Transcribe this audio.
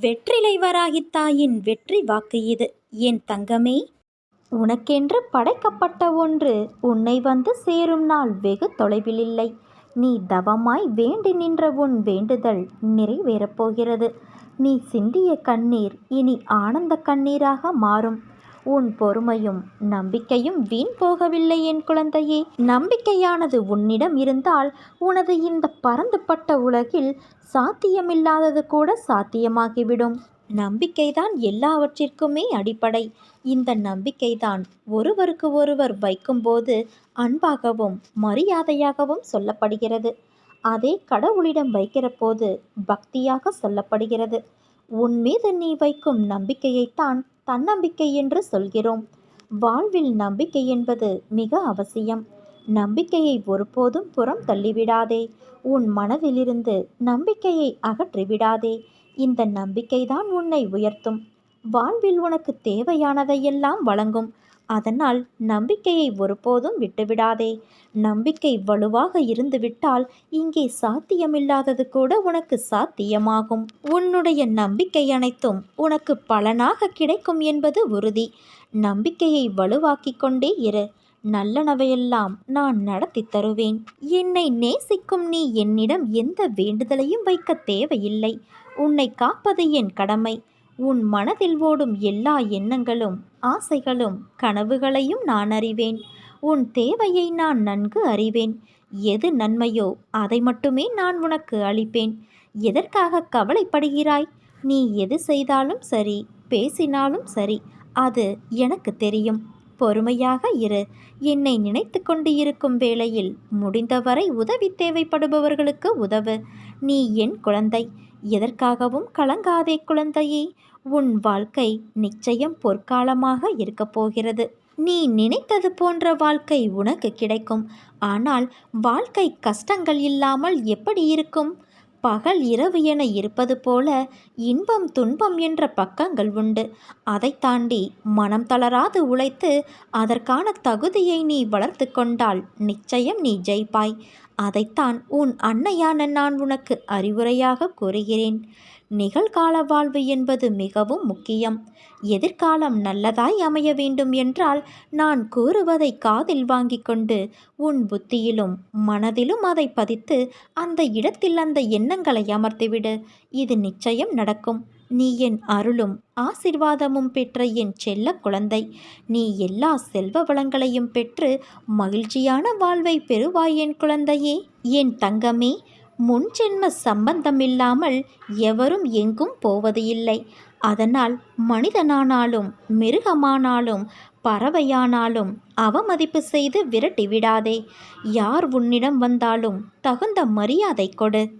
வெற்றிலை வராகித் தாயின் வெற்றி வாக்கு இது. என் தங்கமே? உனக்கென்று படைக்கப்பட்ட ஒன்று உன்னை வந்து சேரும் நாள் வெகு தொலைவில் இல்லை. நீ தவமாய் வேண்டி நின்ற உன் வேண்டுதல் நிறைவேறப் போகிறது. நீ சிந்திய கண்ணீர் இனி ஆனந்த கண்ணீராக மாறும். உன் பொறுமையும் நம்பிக்கையும் வீண் போகவில்லை என் குழந்தையே. நம்பிக்கையானது உன்னிடம் இருந்தால் உனது இந்த பரந்துபட்ட உலகில் சாத்தியமில்லாதது கூட சாத்தியமாகிவிடும். நம்பிக்கைதான் எல்லாவற்றிற்குமே அடிப்படை. இந்த நம்பிக்கைதான் ஒருவருக்கு ஒருவர் வைக்கும்போது அன்பாகவும் மரியாதையாகவும் சொல்லப்படுகிறது. அதே கடவுளிடம் வைக்கிற போது பக்தியாக சொல்லப்படுகிறது. உன் மீது நீ வைக்கும் நம்பிக்கையைத்தான் தன்னம்பிக்கை என்று சொல்கிறோம். வாழ்வில் நம்பிக்கை என்பது மிக அவசியம். நம்பிக்கையை ஒருபோதும் புறம் தள்ளிவிடாதே. உன் மனதிலிருந்து நம்பிக்கையை அகற்றிவிடாதே. இந்த நம்பிக்கைதான் உன்னை உயர்த்தும். வாழ்வில் உனக்கு தேவையானதையெல்லாம் வழங்கும். அதனால் நம்பிக்கையை ஒருபோதும் விட்டுவிடாதே. நம்பிக்கை வலுவாக இருந்துவிட்டால் இங்கே சாத்தியமில்லாதது கூட உனக்கு சாத்தியமாகும். உன்னுடைய நம்பிக்கை அனைத்தும் உனக்கு பலனாக கிடைக்கும் என்பது உறுதி. நம்பிக்கையை வலுவாக்கிக் கொண்டே இரு. நல்லனவையெல்லாம் நான் நடத்தி தருவேன். என்னை நேசிக்கும் நீ என்னிடம் எந்த வேண்டுதலையும் வைக்க தேவையில்லை. உன்னை காப்பது என் கடமை. உன் மனதில் ஓடும் எல்லா எண்ணங்களும் ஆசைகளும் கனவுகளையும் நான் அறிவேன். உன் தேவையை நான் நன்கு அறிவேன். எது நன்மையோ அதை மட்டுமே நான் உனக்கு அளிப்பேன். எதற்காக கவலைப்படுகிறாய்? நீ எது செய்தாலும் சரி பேசினாலும் சரி அது எனக்கு தெரியும். பொறுமையாக இரு. என்னை நினைத்து கொண்டு இருக்கும் வேளையில் முடிந்தவரை உதவி தேவைப்படுபவர்களுக்கு உதவு. நீ என் குழந்தை. எதற்காகவும் கலங்காதே குழந்தையே. உன் வாழ்க்கை நிச்சயம் பொற்காலமாக இருக்கப் போகிறது. நீ நினைத்தது போன்ற வாழ்க்கை உனக்கு கிடைக்கும். ஆனால் வாழ்க்கை கஷ்டங்கள் இல்லாமல் எப்படி இருக்கும்? பகல் இரவு என இருப்பது போல இன்பம் துன்பம் என்ற பக்கங்கள் உண்டு. அதை தாண்டி மனம் தளராது உழைத்து அதற்கான தகுதியை நீ வளர்த்து கொண்டால் நிச்சயம் நீ ஜெயிப்பாய். அதைத்தான் உன் அன்னையான நான் உனக்கு அறிவுரையாக கூறுகிறேன். நிகழ்கால வாழ்வு என்பது மிகவும் முக்கியம். எதிர்காலம் நல்லதாய் அமைய வேண்டும் என்றால் நான் கூறுவதை காதில் வாங்கிக் கொண்டு உன் புத்தியிலும் மனதிலும் அதை பதித்து அந்த இடத்தில் அந்த எண்ணங்களை அமர்த்திவிடு. இது நிச்சயம் நடக்கும். நீ என் அருளும் ஆசிர்வாதமும் பெற்ற என் செல்ல குழந்தை. நீ எல்லா செல்வ வளங்களையும் பெற்று மகிழ்ச்சியான வாழ்வை பெறுவாய் என் குழந்தையே. என் தங்கமே முன்ஜென்ம சம்பந்தமில்லாமல் எவரும் எங்கும் போவது இல்லை. அதனால் மனிதனானாலும் மிருகமானாலும் பறவையானாலும் அவமதிப்பு செய்து விரட்டி விடாதே யார் உன்னிடம் வந்தாலும் தகுந்த மரியாதை கொடு.